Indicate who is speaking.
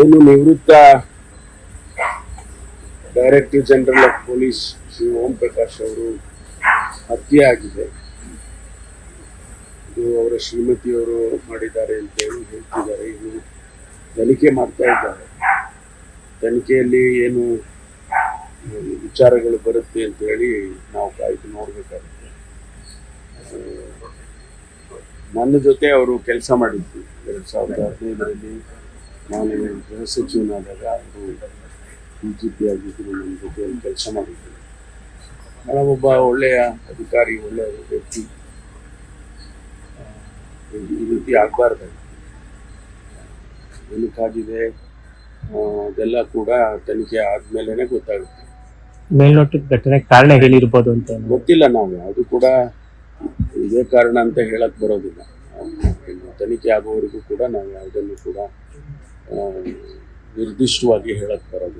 Speaker 1: ಏನು ನಿವೃತ್ತ director general of police Shri Om Prakash ಅವರು ಹತ್ಯೆ ಆಗಿದೆ ಇದು ಅವರ ಶ್ರೀಮತಿಯವರು ಮಾಡಿದ್ದಾರೆ ಅಂತ ಹೇಳಿ ಹೇಳ್ತಿದ್ದಾರೆ. ಇದು ತನಿಖೆ ಮಾಡ್ತಾ ಇದ್ದಾರೆ. ತನಿಖೆಯಲ್ಲಿ ಏನು ವಿಚಾರಗಳು ಬರುತ್ತೆ ಅಂತ ಹೇಳಿ ನಾವು ಕಾಯ್ದು ನೋಡ್ಬೇಕಾಗುತ್ತೆ. ನನ್ನ ಜೊತೆ ಅವರು ಕೆಲಸ ಮಾಡಿದ್ರು. ಎರಡ್ ಸಾವಿರದ ಹದಿನೈದರಲ್ಲಿ ನಾನು ಗೃಹ ಸಚಿವನಾದಾಗ ಅವರು ಡಿ ಜಿ ಪಿ ಆಗಿದ್ದರು ನನ್ನ ಜೊತೆ ಕೆಲಸ ಮಾಡಿದ್ದರು ನಾನು ಒಬ್ಬ ಒಳ್ಳೆಯ ಅಧಿಕಾರಿ ಒಳ್ಳೆಯ ವ್ಯಕ್ತಿ. ಈ- ರೀತಿ ಆಗಬಾರ್ದು. ಏನಕ್ಕಾಗಿದೆ? ಅದೆಲ್ಲ ಕೂಡ ತನಿಖೆ ಆದ್ಮೇಲೆನೆ ಗೊತ್ತಾಗುತ್ತೆ.
Speaker 2: ಮೇಲ್ನೋಟಕ್ಕೆ ಘಟನೆ ಕಾರಣ ಹೇಳಿರ್ಬೋದು ಅಂತ.
Speaker 1: ಗೊತ್ತಿಲ್ಲ ನಾವು. ಅದು ಕೂಡ ಇದೇ ಕಾರಣ ಅಂತ ಹೇಳಕ್ ಬರೋದಿಲ್ಲ. ತನಿಖೆ ಆಗುವವರೆಗೂ ಕೂಡ ನಾವು ಯಾವುದನ್ನು ಕೂಡ ನಿರ್ದಿಷ್ಟವಾಗಿ ಹೇಳಕ್ ಬರೋದಿಲ್ಲ.